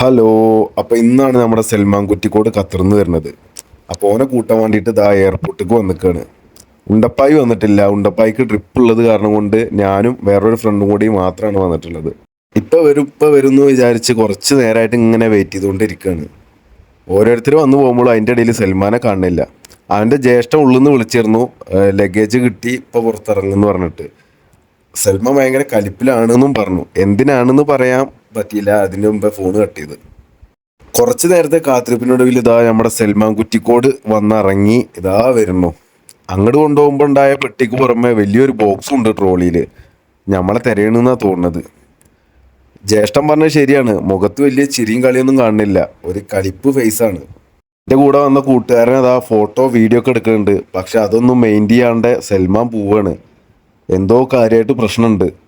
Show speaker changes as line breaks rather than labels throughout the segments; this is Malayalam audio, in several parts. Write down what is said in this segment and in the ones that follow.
ഹലോ അപ്പൊ ഇന്നാണ് നമ്മുടെ സൽമാൻ കുറ്റിക്കോട് കത്തിർന്ന് വരുന്നത്. അപ്പോൾ ഓനെ കൂട്ടാൻ വേണ്ടിയിട്ട് ഇതാ എയർപോർട്ടിലേക്ക് വന്നിക്കാണ്. ഉണ്ടപ്പായി വന്നിട്ടില്ല. ഉണ്ടപ്പായിക്ക് ട്രിപ്പ് ഉള്ളത് കാരണം കൊണ്ട് ഞാനും വേറൊരു ഫ്രണ്ടും കൂടി മാത്രമാണ് വന്നിട്ടുള്ളത്. ഇപ്പൊ വരും ഇപ്പൊ വരും എന്ന് വിചാരിച്ച് കുറച്ച് നേരമായിട്ട് ഇങ്ങനെ വെയിറ്റ് ചെയ്തുകൊണ്ടിരിക്കുകയാണ് ഓരോരുത്തർ വന്നു പോകുമ്പോൾ അതിന്റെ ഇടയിൽ സൽമാനെ കാണുന്നില്ല. അവന്റെ ജ്യേഷ്ഠം ഉള്ളിൽ നിന്ന് വിളിച്ചിരുന്നു ലഗേജ് കിട്ടി ഇപ്പോൾ പുറത്തിറങ്ങുമെന്ന് പറഞ്ഞിട്ട്. സൽമാൻ ഭയങ്കര കലിപ്പിലാണെന്നും പറഞ്ഞു. എന്തിനാണെന്ന് പറയാൻ പറ്റിയില്ല. അതിന് മുമ്പേ ഫോൺ കട്ട് ചെയ്ത്. കുറച്ച് നേരത്തെ കാത്തിരിപ്പിനൊടുവിൽ ഇതാ നമ്മുടെ സൽമാൻ കുറ്റിക്കോട് വന്നിറങ്ങി ഇതാ വരുന്നു. അങ്ങോട്ട് കൊണ്ടുപോകുമ്പോൾ ഉണ്ടായ പെട്ടിക്ക് പുറമെ വലിയൊരു ബോക്സ് ഉണ്ട് ട്രോളിയിൽ നമ്മളെ തിരയണെന്നാണ് തോന്നുന്നത്. ജ്യേഷ്ഠൻ പറഞ്ഞത് ശരിയാണ്. മുഖത്ത് വലിയ ചിരിയും കളിയൊന്നും കാണുന്നില്ല. ഒരു കളിപ്പ് ഫേസാണ് എന്റെ കൂടെ വന്ന കൂട്ടുകാരൻ അതാ ഫോട്ടോ വീഡിയോ ഒക്കെ എടുക്കുന്നുണ്ട്. പക്ഷെ അതൊന്നും മെയിൻ ചെയ്യാണ്ട് സൽമാൻ പോവാണ്. എന്തോ കാര്യമായിട്ട് പ്രശ്നമുണ്ട്.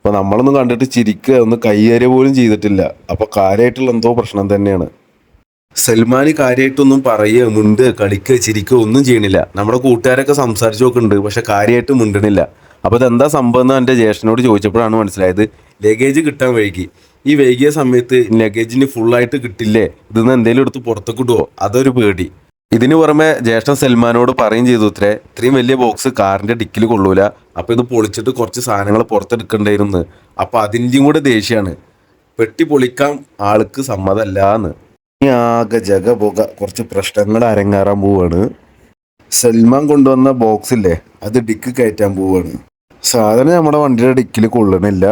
അപ്പൊ നമ്മളൊന്നും കണ്ടിട്ട് ചിരിക്കുക ഒന്ന് കൈയേറിയ പോലും ചെയ്തിട്ടില്ല. അപ്പോൾ കാര്യമായിട്ടുള്ള എന്തോ പ്രശ്നം തന്നെയാണ്. സൽമാന് കാര്യമായിട്ടൊന്നും പറയുക മുണ്ട് കളിക്കുക ചിരിക്കുക ഒന്നും ചെയ്യണില്ല. നമ്മുടെ കൂട്ടുകാരൊക്കെ സംസാരിച്ചു നോക്കുന്നുണ്ട് പക്ഷെ കാര്യമായിട്ട് മിണ്ടണില്ല. അപ്പോൾ ഇതെന്താ സംഭവം എന്ന് എന്റെ ജ്യേഷ്ഠനോട് ചോദിച്ചപ്പോഴാണ് മനസ്സിലായത്. ലഗേജ് കിട്ടാൻ വൈകി. ഈ വൈകിയ സമയത്ത് ലഗേജിന് ഫുള്ളായിട്ട് കിട്ടില്ലേ? ഇതിന്ന് എന്തെങ്കിലും എടുത്ത് പുറത്തേക്ക് ഇടുവോ? അതൊരു പേടി. ഇതിനു പുറമെ ജ്യേഷ്ഠൻ സൽമാനോട് പറയും ചെയ്തു ഇത്രേ ഇത്രയും വലിയ ബോക്സ് കാറിന്റെ ഡിക്കിൽ കൊള്ളൂല. അപ്പൊ ഇത് പൊളിച്ചിട്ട് കുറച്ച് സാധനങ്ങൾ പുറത്തെടുക്കണ്ടായിരുന്നു അപ്പൊ അതിന്റെയും കൂടെ ദേഷ്യമാണ്. പെട്ടി പൊളിക്കാൻ ആൾക്ക് സമ്മതമല്ലാന്ന് ഇനി ആകെ ജഗ പുക കുറച്ച് പ്രശ്നങ്ങൾ അരങ്ങേറാൻ പോവാണ്. സൽമാൻ കൊണ്ടുവന്ന ബോക്സ് ഇല്ലേ അത് ഡിക്ക് കയറ്റാൻ പോവാണ്. സാധനം നമ്മുടെ വണ്ടിയുടെ ഡിക്കിൽ കൊള്ളണില്ല.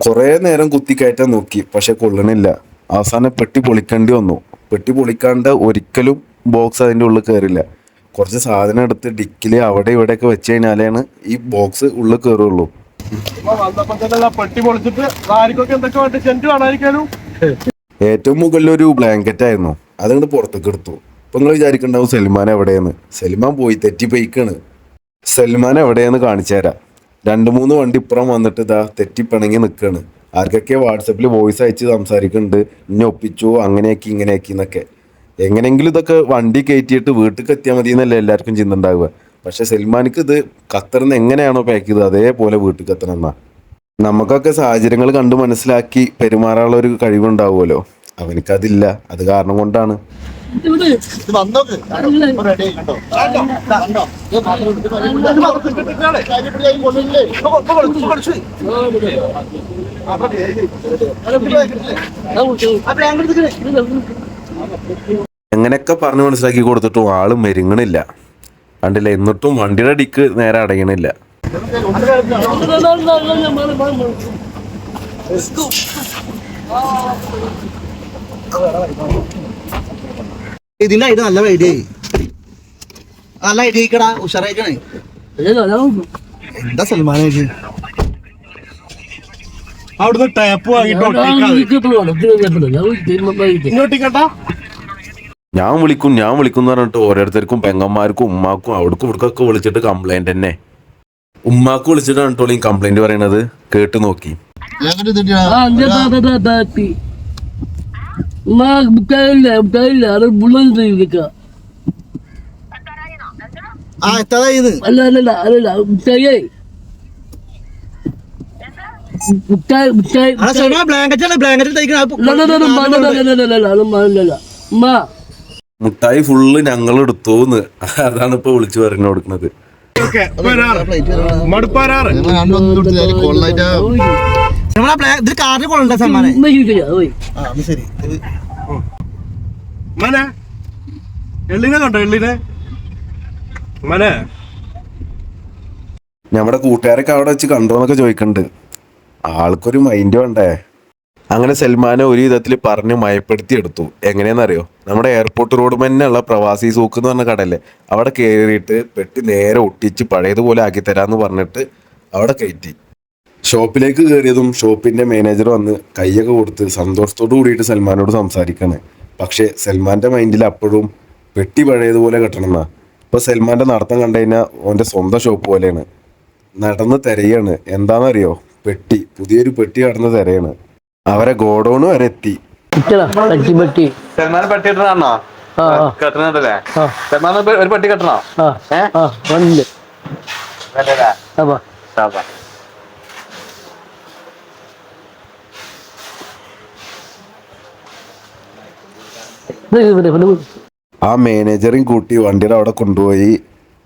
കുറേ നേരം കുത്തി കയറ്റാൻ നോക്കി പക്ഷെ കൊള്ളണില്ല. അവസാനം പെട്ടി പൊളിക്കേണ്ടി വന്നു. പെട്ടി പൊളിക്കാണ്ട് ഒരിക്കലും ബോക്സ് അതിന്റെ ഉള്ളിൽ കയറില്ല കുറച്ച് സാധനം എടുത്ത് ഡിക്കിൽ അവിടെ ഇവിടെയൊക്കെ വെച്ച് കഴിഞ്ഞാലാണ് ഈ ബോക്സ് ഉള്ളിൽ കയറുള്ളൂ
അപ്പൊ പെട്ടി പൊളിച്ചിട്ട് എന്തൊക്കെ വേണ്ട?
ഏറ്റവും മുകളിൽ ഒരു ബ്ലാങ്കറ്റ് ആയിരുന്നു. അതങ്ങോട്ട് പുറത്തേക്ക് എടുത്തു. ഇപ്പൊ നിങ്ങൾ വിചാരിക്കണ്ടാവും സൽമാൻ എവിടെയെന്ന്? സൽമാൻ പോയി തെറ്റി പോയിക്കാണ് സൽമാൻ എവിടെയെന്ന് കാണിച്ചു തരാം രണ്ട് മൂന്ന് വണ്ടി ഇപ്പുറം വന്നിട്ട് ഇതാ തെറ്റിപ്പിണങ്ങി നിൽക്കുകയാണ് ആർക്കൊക്കെ വാട്സപ്പിൽ വോയിസ് അയച്ച് സംസാരിക്കുന്നുണ്ട് ഇന്നെ ഒപ്പിച്ചു അങ്ങനെയാക്കി ഇങ്ങനെയാക്കി എന്നൊക്കെ. എങ്ങനെയെങ്കിലും ഇതൊക്കെ വണ്ടി കയറ്റിയിട്ട് വീട്ടിൽ എത്തിയാൽ മതി എന്നല്ലേ എല്ലാവർക്കും ചിന്ത ഉണ്ടാവുക പക്ഷെ സൽമാനിക്ക് ഇത് ഖത്തറിന്ന് എങ്ങനെയാണോ പാക്ക് ചെയ്തത് അതേപോലെ വീട്ടിൽ എത്തണം എന്നാ. നമുക്കൊക്കെ സാഹചര്യങ്ങൾ കണ്ട് മനസ്സിലാക്കി പെരുമാറാനുള്ള ഒരു കഴിവുണ്ടാവുമല്ലോ. അവനക്കതില്ല അത് കാരണം കൊണ്ടാണ്.
വന്നോക്ക്. റെഡി കണ്ടോ? കണ്ടോ?
എങ്ങനെയൊക്കെ പറഞ്ഞ് മനസ്സിലാക്കി കൊടുത്തിട്ടും ആൾ മെരുങ്ങണില്ല. കണ്ടില്ല? എന്നിട്ടും വണ്ടിയുടെ അടിക്ക് നേരെ അടയണില്ല.
ഇതിന്റെ ഐഡിയ നല്ല ഐഡിയ നല്ല ഐഡിയ ആയിക്കടാ ഉഷാറായിക്കണേ എന്താ സൽമാൻ ഐഡിയ
അവിടുന്ന് ടാപ്പ് വാങ്ങിട്ട് ഇങ്ങോട്ടിക്കട്ടാ
ഞാൻ വിളിക്കും ഞാൻ വിളിക്കും എന്ന് പറഞ്ഞിട്ട് ഓരോരുത്തർക്കും പെങ്ങന്മാർക്കും ഉമ്മാക്കും അവിടെ ഇവിടക്കൊക്കെ വിളിച്ചിട്ട് കംപ്ലൈന്റ് തന്നെ ഉമ്മാക്ക് വിളിച്ചിട്ടാണ് കേട്ടോ ഈ കംപ്ലൈന്റ് പറയണത് കേട്ട് നോക്കി
അല്ല അല്ല അല്ല മുട്ടായി. മുട്ടായി
ഫുള്ള് ഞങ്ങൾ എടുത്തോന്ന്. അതാണ് ഇപ്പൊ വിളിച്ചു പറഞ്ഞു കൊടുക്കുന്നത്
മടുപ്പാരാറ്
ഇത് കാറിന് കൊള്ളണ്ട ശരി.
മനെ എള്ളിനെ കണ്ടോ എള്ളിനെ? മനെ
നമ്മുടെ കൂട്ടുകാരൊക്കെ അവിടെ വെച്ച് കണ്ടോന്നൊക്കെ ചോദിക്കണ്ട്. ആൾക്കൊരു മൈൻഡ് വേണ്ടേ? അങ്ങനെ സൽമാനെ ഒരു വിധത്തിൽ പറഞ്ഞ് മയപ്പെടുത്തി എടുത്തു എങ്ങനെയാണെന്നറിയോ നമ്മുടെ എയർപോർട്ട് റോഡ് മഞ്ഞുള്ള പ്രവാസി സൂക്ക് എന്ന് പറഞ്ഞ കടല്ലേ അവിടെ കയറിയിട്ട് പെട്ടി നേരെ ഒട്ടിച്ച് പഴയതുപോലെ ആക്കി തരാന്ന് പറഞ്ഞിട്ട് അവിടെ കയറ്റി. ഷോപ്പിലേക്ക് കയറിയതും ഷോപ്പിന്റെ മാനേജർ വന്ന് കൈയൊക്കെ കൊടുത്ത് സന്തോഷത്തോടു കൂടിയിട്ട് സൽമാനോട് സംസാരിക്കണേ. പക്ഷേ സൽമാന്റെ മൈൻഡിൽ അപ്പോഴും പെട്ടി പഴയതുപോലെ കെട്ടണം എന്നാ ഇപ്പൊ സൽമാന്റെ നടത്തം കണ്ടു കഴിഞ്ഞാൽ ഓന്റെ സ്വന്തം ഷോപ്പ് പോലെയാണ്. നടന്ന് തിരയാണ്. എന്താണെന്നറിയോ പെട്ടി. പുതിയൊരു പെട്ടി കടന്ന് തിരയാണ്. അവരെ ഗോഡൌണ് വരെ എത്തി.
സൽമാൻ പെട്ടി കെട്ടണല്ലേ സൽമാൻ ഒരു പെട്ടി കെട്ടണോ?
ആ
ഏ?
ആ വന്നില്ല
വേണ്ടല്ലേ?
അപ്പാ
സാബാ.
ഇവിടെ ഇവിടെ
ആ മാനേജറും കൂട്ടി വണ്ടിയുടെ അവിടെ കൊണ്ടുപോയി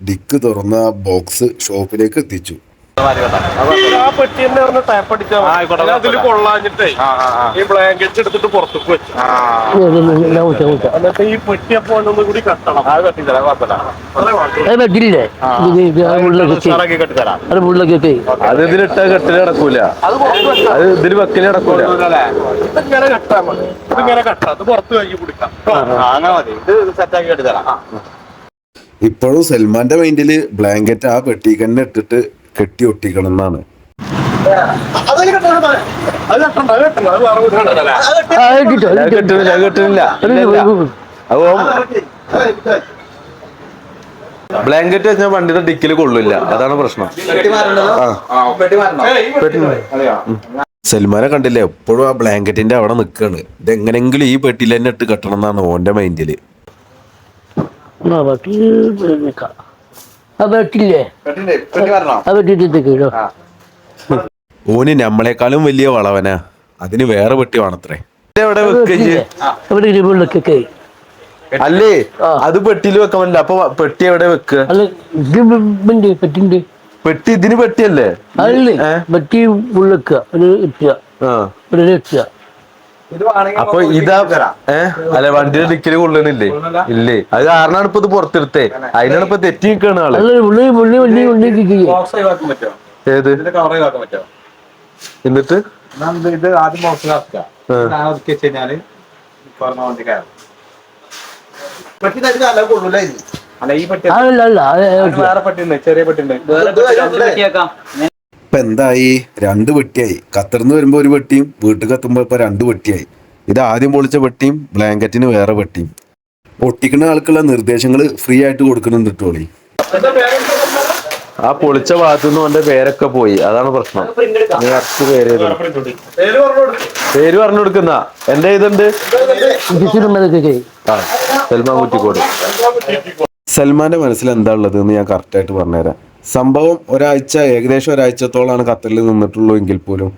ഡിക്ക് തുറന്ന ബോക്സ് ഷോപ്പിലേക്ക് എത്തിച്ചു.
ആ പെട്ടി തന്നെ പറഞ്ഞ ടൈപ്പ് അടിച്ചാൽ അതിൽ കൊള്ളാഞ്ഞിട്ടേ ഈ ബ്ലാങ്കറ്റ് എടുത്തിട്ട് പുറത്തേക്ക് വെച്ചു.
ഊച്ച ഊച്ച
എന്നിട്ട് ഈ പെട്ടി അപ്പൊ ഒന്നും കൂടി കെട്ടണം. അത് കെട്ടിത്തരാം
അത്
ഇതിലിട്ട കെട്ടിൽ കിടക്കൂല.
അത്
ഇതിന് വെക്കൽ കിടക്കൂല.
ഇതിങ്ങനെ കെട്ടാ മതി. ഇതിങ്ങനെ കെട്ടാം. അത് പുറത്ത് കൈ പിടിക്കാം
അങ്ങനെ മതി. ഇത് സെറ്റാക്കി കെട്ടിത്തരാം.
ഇപ്പോഴും സൽമാന്റെ മൈൻഡിൽ ബ്ലാങ്കറ്റ് ആ പെട്ടിക്കന്നെ ഇട്ടിട്ട് കെട്ടി ഒട്ടിക്കണം എന്നാണ്
അത് കെട്ടണ്ട അത് കെട്ടണ്ട അത് കെട്ടണ്ട അത് വേറെ കെട്ടണ്ടല്ലേ
ആ കിട്ടോ
അത് കിട്ടുന്നില്ല അത് കിട്ടുന്നില്ല അപ്പൊ ബ്ലാങ്കറ്റ് വെച്ചാൽ വണ്ടിയുടെ ഡിക്കിൽ കൊള്ളില്ല. അതാണ് പ്രശ്നം.
സൽമാനെ കണ്ടില്ലേ? എപ്പോഴും ആ ബ്ലാങ്കറ്റിന്റെ അവിടെ നിൽക്കാണ് ഇതെങ്ങനെങ്കിലും ഈ പെട്ടിയിൽ തന്നെ ഇട്ട് കെട്ടണം എന്നാണ് ഓന്റെ
മൈൻഡിൽ കിട്ടോ.
ഓന് നമ്മളെക്കാളും വലിയ വളവനാ. അതിന് വേറെ വെട്ടി വേണത്രേ.
അല്ലേ? അത് പെട്ടിയിൽ വെക്കാൻ പറ്റില്ല. അപ്പൊ പെട്ടി എവിടെ വെക്കുക പെട്ടി ഇതിന് പെട്ടിയല്ലേ പെട്ടി?
പറ്റി ഒരു
അപ്പൊ ഇതാ ഏ? അല്ല വണ്ടിയുടെ ഡിക്കിൽ കൊള്ളണില്ലേ? ഇല്ലേ? അത് കാരണമാണ് ഇപ്പൊ ഇത് പുറത്തെടുത്തേ. അതിനാണ് ഇപ്പൊ തെറ്റി നിൽക്കണ
ആൾ.
ഏത്? എന്നിട്ട്?
എന്നാ ഇത് ആദ്യം ബോക്സ് ആക്കുക
ആ.
സാധനം ഒതുക്കി വെച്ച് കഴിഞ്ഞാൽ പറഞ്ഞ വണ്ടി കയറും
കൊള്ളൂല
അല്ല ഈ പെട്ടി
അതല്ല അല്ല അത്
അതിന് വേറെ പെട്ടി
ഇപ്പൊ എന്തായി? രണ്ട് വെട്ടിയായി. ഖത്തറിന്ന് വരുമ്പോൾ ഒരു വെട്ടിയും വീട്ടിൽ എത്തുമ്പോൾ ഇപ്പൊ രണ്ട് വെട്ടിയായി. ഇത് ആദ്യം പൊളിച്ച വെട്ടിയും ബ്ലാങ്കറ്റിന് വേറെ വെട്ടിയും. ഒട്ടിക്കുന്ന ആൾക്കുള്ള നിർദ്ദേശങ്ങൾ ഫ്രീ ആയിട്ട് കൊടുക്കുന്നുണ്ട് ടോളി
ആ പൊളിച്ച ഭാഗത്തു നിന്ന് അവന്റെ പേരൊക്കെ പോയി. അതാണ് പ്രശ്നം. നീ കറക്റ്റ് പേര്
പേര് പറഞ്ഞു
കൊടുക്കുന്ന. എന്റെ ഇതുണ്ട് സൽമാൻ കുറ്റിക്കോട്.
സൽമാന്റെ മനസ്സിൽ എന്താ ഉള്ളത് എന്ന് ഞാൻ കറക്റ്റായിട്ട് പറഞ്ഞുതരാം. സംഭവം ഒരാഴ്ച ഏകദേശം ഒരാഴ്ചത്തോളാണ് ഖത്തറിൽ നിന്നിട്ടുള്ളൂ എങ്കിൽ പോലും.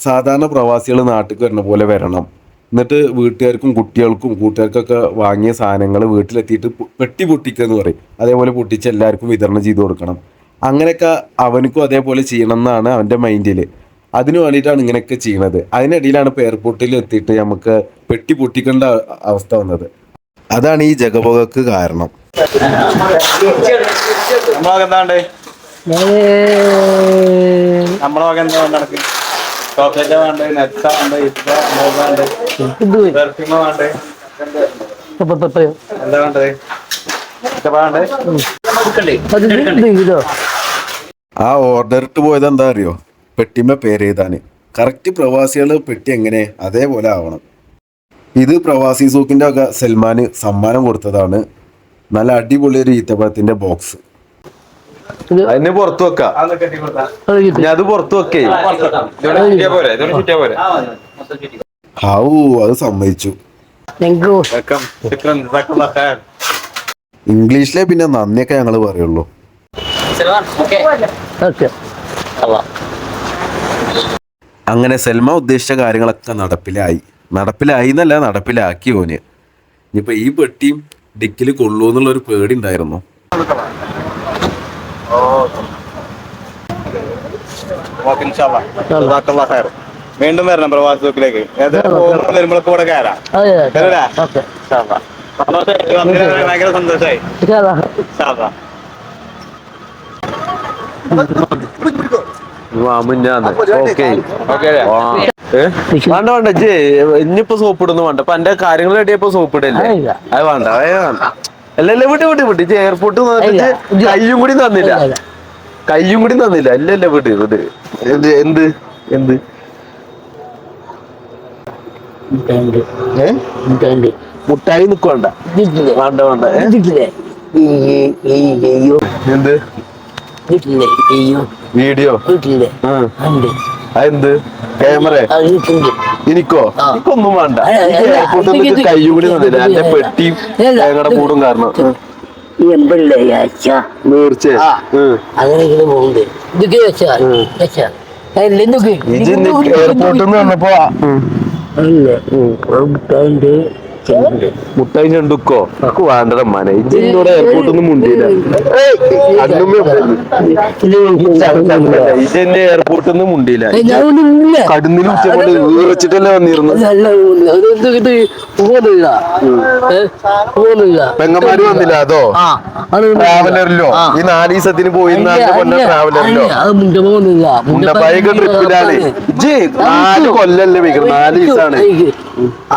സാധാരണ പ്രവാസികൾ നാട്ടിൽ വരുന്ന പോലെ വരണം. എന്നിട്ട് വീട്ടുകാർക്കും കുട്ടികൾക്കും കൂട്ടുകാർക്കൊക്കെ വാങ്ങിയ സാധനങ്ങൾ വീട്ടിലെത്തിയിട്ട് പെട്ടി പൊട്ടിക്കുക എന്ന് പറയും. അതേപോലെ പൊട്ടിച്ച് എല്ലാവർക്കും വിതരണം ചെയ്ത് കൊടുക്കണം. അങ്ങനെയൊക്കെ അവനക്കും അതേപോലെ ചെയ്യണം എന്നാണ് അവന്റെ മൈൻഡിൽ അതിന് വേണ്ടിയിട്ടാണ് ഇങ്ങനെയൊക്കെ ചെയ്യണത്. അതിനിടയിലാണ് ഇപ്പോൾ എയർപോർട്ടിൽ എത്തിയിട്ട് നമുക്ക് പെട്ടി പൊട്ടിക്കേണ്ട അവസ്ഥ വന്നത്. അതാണ് ഈ ജഗപൊകക്ക് കാരണം.
നമ്മളെ വക എന്താ വേണ്ട നടക്ക് ചോക്ലേറ്റ് വേണ്ട നെക്സ വേണ്ട ഇപ്പ വേണ്ട പെർഫ്യൂമ വേണ്ട എന്താ വേണ്ടത്? ഇഷ്ടപ്പാ വേണ്ടേ
ഇതോ
ആ ഓർഡർ ഇട്ട് പോയത് എന്താ അറിയോ? പെട്ടിമ പേര് എഴുതാന്. കറക്റ്റ് പ്രവാസികൾ പെട്ടി എങ്ങനെ? അതേപോലെ ആവണം. ഇത് പ്രവാസി സൂക്കിന്റെ ഒക്കെ സൽമാന് സമ്മാനം കൊടുത്തതാണ്. നല്ല അടിപൊളി ഒരു ഈത്തപ്പഴത്തിന്റെ ബോക്സ്
അതിന് പുറത്തു വെക്കാം. ഞാൻ അത് പുറത്ത് വെക്കേ.
പോരെ പോരെ.
അത് സമ്മതിച്ചു. ഇംഗ്ലീഷിലെ പിന്നെ നന്ദിയൊക്കെ ഞങ്ങൾ പറയുള്ളൂ.
ഓക്കെ.
അങ്ങനെ സൽമ ഉദ്ദേശിച്ച കാര്യങ്ങളൊക്കെ നടപ്പിലായി. നടപ്പിലായി എന്നല്ല നടപ്പിലാക്കി ഓന് ഇനിയിപ്പോൾ ഈ പെട്ടിയും ഡിക്കിൽ കൊള്ളൂ എന്നുള്ളൊരു പേടി ഉണ്ടായിരുന്നു.
വീണ്ടും വരണം പ്രവാസി വരുമ്പോഴൊക്കെ കയറാം. ഭയങ്കര സന്തോഷമായി അല്ലേ?
വേണ്ട വേണ്ട. ജേ ഇനിയിപ്പോ സോപ്പ് ഇടുന്നു വേണ്ട. അപ്പൊ എന്റെ കാര്യങ്ങൾ റെഡിയപ്പോ സോപ്പ് ഇടല്ലേ. അത് വേണ്ട അത് വേണ്ട. അല്ല അല്ല വിട്ട് വിട്ട് വിട്ട്
എയർപോർട്ട്.
വന്നിട്ട് കയ്യും കൂടി തന്നില്ല. കയ്യും കൂടി തന്നില്ല. അല്ലല്ല അല്ല വിട്ട് വിട്ട് എന്ത് എന്ത് മുട്ടായി നിക്കണ്ട വേണ്ട വേണ്ട എന്ത്? വീഡിയോ?
ഉണ്ട്
അതെന്ത്? ക്യാമറ എനിക്കോ? എനിക്കൊന്നും വേണ്ട. എയർപോർട്ടിൽ കയ്യും കൂടി തന്നില്ല എന്റെ
പെട്ടി.
ഞങ്ങളുടെ കൂടും കാരണം.
പോകുന്നുണ്ട്. ഇതൊക്കെ വെച്ചാ? വെച്ചാ? അല്ല
എയർപോർട്ടിൽ നിന്ന് വന്നപ്പോ
അല്ല
മുട്ടായി ഞണ്ടുക്കോ? എനിക്ക് വേണ്ടട മനെ. ഇജിന്നോട് എയർപോർട്ടിൽ നിന്ന് മുണ്ടിയില്ല ഇജെന്നെ എയർപോർട്ടിൽ നിന്ന് മുണ്ടിയില്ല കടുന്നിൽ ഉച്ചക്കൊണ്ട് വീറച്ചിട്ടല്ലേ വന്നിരുന്നു. പെങ്ങന്മാര് വന്നില്ല അതോ? ട്രാവലറിലോ ഈ നാല് ദിവസത്തിന്
പോയി
കൊല്ലം ട്രാവലറിലോ മുണ്ടപ്പായൊക്കെ ട്രിപ്പിലാണ് ഇജ് നാല് കൊല്ലല്ലേ വെക്കണം നാല് ദിവസമാണ്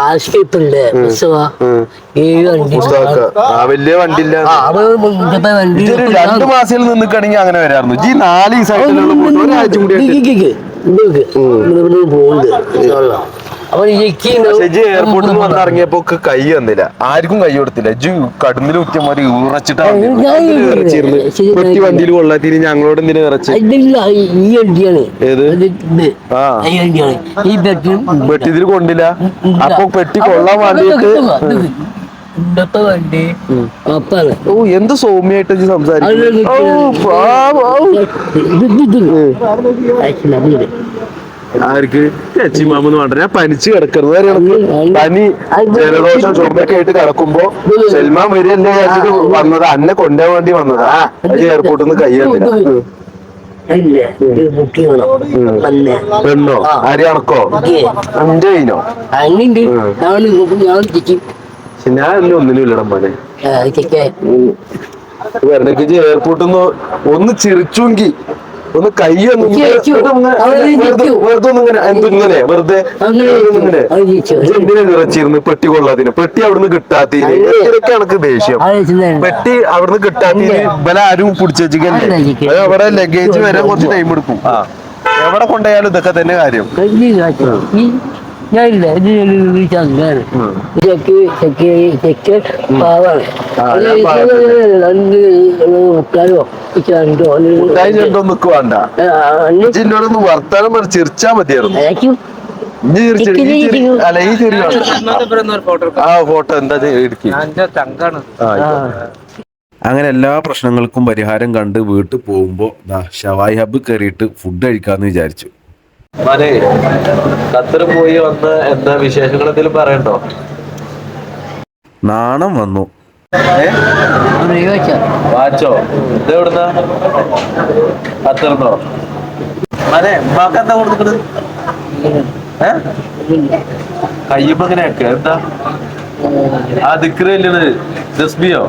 ആശിപ്പില്ലേ വലിയ
വണ്ടി
ഇല്ല രണ്ടു മാസത്തിൽ നിന്നിക്കാണെങ്കിൽ അങ്ങനെ വരാറുന്നു ജി നാല് ദിവസം
പോകുന്നുണ്ട്. അപ്പൊ
എയർപോർട്ടിൽ നിന്ന് വന്നിറങ്ങിയപ്പോ കൈ വന്നില്ല. ആർക്കും കൈ കൊടുത്തില്ല. ജു കടന്നിൽ കുത്തിയ മാതിരി ഇറച്ചിട്ടാണ് വണ്ടിയിൽ കൊള്ളാത്തിന് ഞങ്ങളോട് എന്തിനാ ഇറച്ചി? പെട്ടി ഇതിൽ കൊണ്ടില്ല. അപ്പൊ പെട്ടി കൊള്ളാൻ വേണ്ടിയിട്ട് ഓ എന്ത് സൗമ്യായിട്ട് സംസാരിക്കും ആർക്ക്? ചേച്ചിമാമെന്ന് വേണ്ട ഞാൻ പനിച്ച് കിടക്കുന്നത് പനി ജലദോഷം ചുമക്കെ ആയിട്ട് കിടക്കുമ്പോ സൽമാൻ വരികയല്ലേ വിചാരിച്ചിട്ട് വന്നത്. അന്നെ കൊണ്ടുപോകാൻ വേണ്ടി വന്നതാ. അത് എയർപോർട്ടിൽ നിന്ന് കൈ തന്നില്ല
നല്ല
പെണ്ണോ? ആര് കണക്കോ എന്റെ കൈനോ
ഞാൻ
എന്നെ ഒന്നിനും ഇല്ലടം മോനെ. വരണക്ക് എയർപോർട്ടിൽ നിന്ന് ഒന്ന് ചിരിച്ചുങ്കി. ഒന്ന് കൈ വെറുതെ ഒന്നിങ്ങനെ എന്തിങ്ങനെ പെട്ടി കൊള്ളാതിന് പെട്ടി അവിടുന്ന് കിട്ടാത്തീന് ഇതൊക്കെ ദേഷ്യം? പെട്ടി അവിടുന്ന് കിട്ടാത്തീന് ഇവലെ ആരും പിടിച്ചേച്ചിക്കല്ലേ? അവിടെ ലഗേജ് വരെ കുറച്ച് ടൈം എടുക്കും. എവിടെ കൊണ്ടുപോയാലും ഇതൊക്കെ തന്നെ കാര്യം. ഞാൻ ജിന്നോടൊന്ന് വർത്താനം പറഞ്ഞ് ചിരിച്ചാ മതിയായിരുന്നു. ആ ഫോട്ടോ എന്താ അങ്ങനെ എല്ലാ പ്രശ്നങ്ങൾക്കും പരിഹാരം കണ്ട് വീട്ടിൽ പോകുമ്പോ ഷവായി ഹബ് കയറിയിട്ട് ഫുഡ് കഴിക്കാന്ന് വിചാരിച്ചു. മനെ ഖത്തർ പോയി വന്ന് എന്താ വിശേഷങ്ങൾ എന്തെങ്കിലും പറയണ്ടോ? നാണം വന്നു. വാച്ചോ? ഇത് എവിടുന്ന? ഖത്തറിന്നോ മനെ ഉമ്മാക്ക് എന്താ കൊടുത്തിട്ട്? ഏ? കയ്യുമ്പോ എന്താ? ആ ദിക്രല്ലേ ജസ്ബിയോ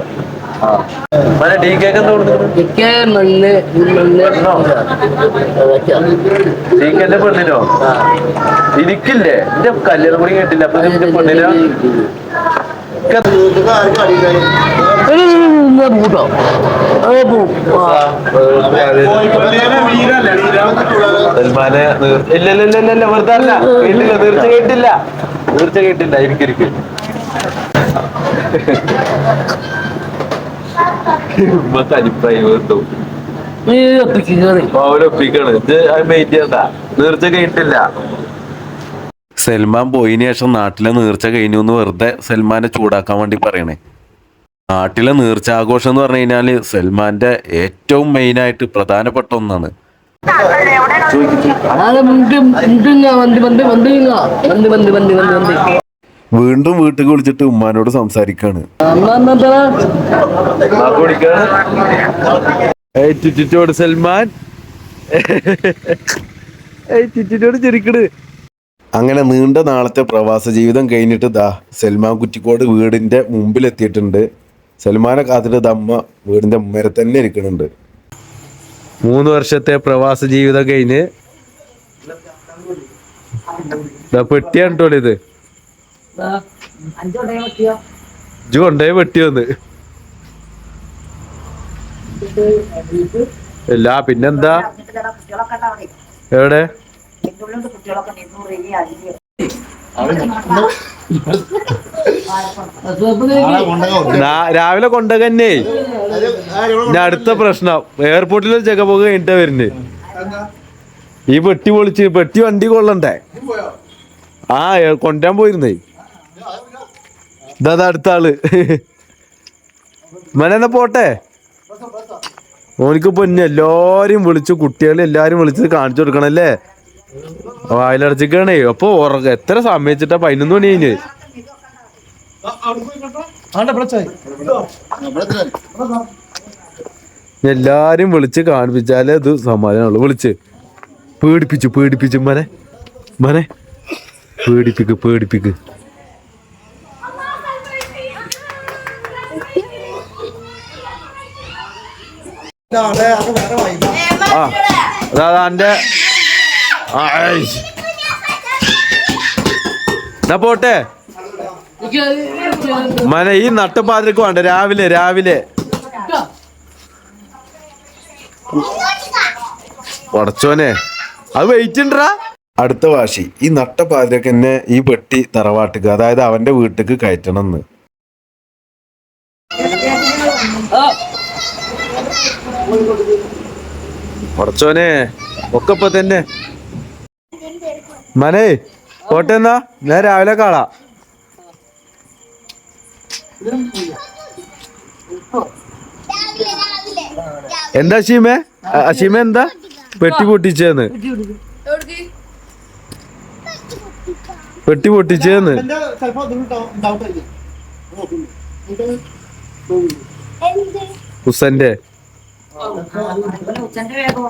പെണ്ണിനോ? ഇരിക്കില്ലേ? എന്റെ കല്യാണം കൂടി കേട്ടില്ല. അപ്പൊ നിന്റെ പെണ്ണിനോ? ൂട്ടോ ഇല്ലല്ലല്ല വെറുതെ അല്ല കേട്ടില്ല തീർച്ച കേട്ടില്ല. തീർച്ച കേട്ടില്ല എനിക്കിരിക്കും തനിപ്പായി വേണ്ടു അവരൊപ്പിക്കാണ് ഇത് മെയിൻ ചെയ്യണ്ട നീർച്ച സൽമാൻ പോയതിനു ശേഷം നാട്ടിലെ നീർച്ച കഴിഞ്ഞു എന്ന് വെറുതെ സൽമാനെ ചൂടാക്കാൻ വേണ്ടി പറയണേ. നാട്ടിലെ നീർച്ച ആഘോഷം എന്ന് പറഞ്ഞു കഴിഞ്ഞാൽ സൽമാന്റെ ഏറ്റവും മെയിനായിട്ട് പ്രധാനപ്പെട്ട ഒന്നാണ്.
വണ്ടി. വണ്ടി
വീട്ടിൽ വിളിച്ചിട്ട് ഉമ്മാനോട് സംസാരിക്കാണ്.
ചുറ്റിറ്റോട് സൽമാൻ. ചുറ്റിറ്റോട് ചിരിക്കണ്
അങ്ങനെ നീണ്ട നാളത്തെ പ്രവാസ ജീവിതം കഴിഞ്ഞിട്ട് ദാ സൽമാൻ കുറ്റിക്കോട് വീടിന്റെ മുമ്പിൽ എത്തിയിട്ടുണ്ട് സൽമാനെ കാത്തിട്ട് ദമ്മ വീടിന്റെ മുമ്മരെ തന്നെ ഇരിക്കുന്നുണ്ട്.
മൂന്ന് വർഷത്തെ പ്രവാസ ജീവിതം കഴിഞ്ഞ് പെട്ടിയാണ് കേട്ടോ ഇത്. ഇജ്ജ് കൊണ്ടേ വെട്ടിയോന്ന് ഇല്ല പിന്നെന്താ? എവിടെ? നാ- രാവിലെ കൊണ്ടകന്നെ അടുത്ത പ്രശ്നം. എയർപോർട്ടിൽ ചെക്കപ്പൊക്കെ കഴിഞ്ഞിട്ട് കഴിഞ്ഞിട്ടാ വരുന്നത് ഈ പെട്ടി പൊളിച്ച് പെട്ടി വണ്ടി കൊള്ളണ്ടേ? ആ കൊണ്ടാൻ കൊണ്ടുവരാൻ പോയിരുന്നേ. ഇതാ അടുത്ത ആൾ. മനെന്നാ പോട്ടെ? ഓനിക്ക് പൊന്നെ എല്ലാരും വിളിച്ചു കുട്ടികളെ എല്ലാരും വിളിച്ചത് കാണിച്ചു കൊടുക്കണല്ലേ വായിലടച്ചിക്കാണേ. അപ്പൊ ഉറക്ക എത്ര സമയിച്ചിട്ടാ? പതിനൊന്ന് മണി കഴിഞ്ഞ്.
എല്ലാരും വിളിച്ച് കാണിപ്പിച്ചാലേ ഇത് സമാധാനമുള്ളൂ. വിളിച്ച്. പേടിപ്പിച്ചു പേടിപ്പിച്ചു. മനെ മനെ. പേടിപ്പിക്ക് പേടിപ്പിക്ക്
ഇതാണ് അത് വേറെ വൈബ
ആ അതാ. എന്നാ പോട്ടെ. മന ഈ നട്ടുപാതിരക്ക് വേണ്ട. രാവിലെ രാവിലെ. ഉടച്ചോനെ അത് വെയിറ്റ് ഉണ്ടാ
അടുത്ത വാശി. ഈ നട്ട പാതിരക്ക് എന്നെ ഈ പെട്ടി തറവാട്ടിക്ക് അതായത് അവന്റെ വീട്ടിക്ക് കയറ്റണം എന്ന്.
ഉടച്ചോനെ ഒക്കെ ഇപ്പൊ തന്നെ. മനേ പോട്ടെ എന്നാ. ഞാൻ രാവിലെ കാളാ എന്താ അശീമ? അഷീമ എന്താ? പെട്ടി പൊട്ടിച്ചേന്ന്. പെട്ടി പൊട്ടിച്ചേന്ന്.
എന്റെ ഡൗട്ട് ആയിരിക്കും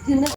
ഹുസന്റെ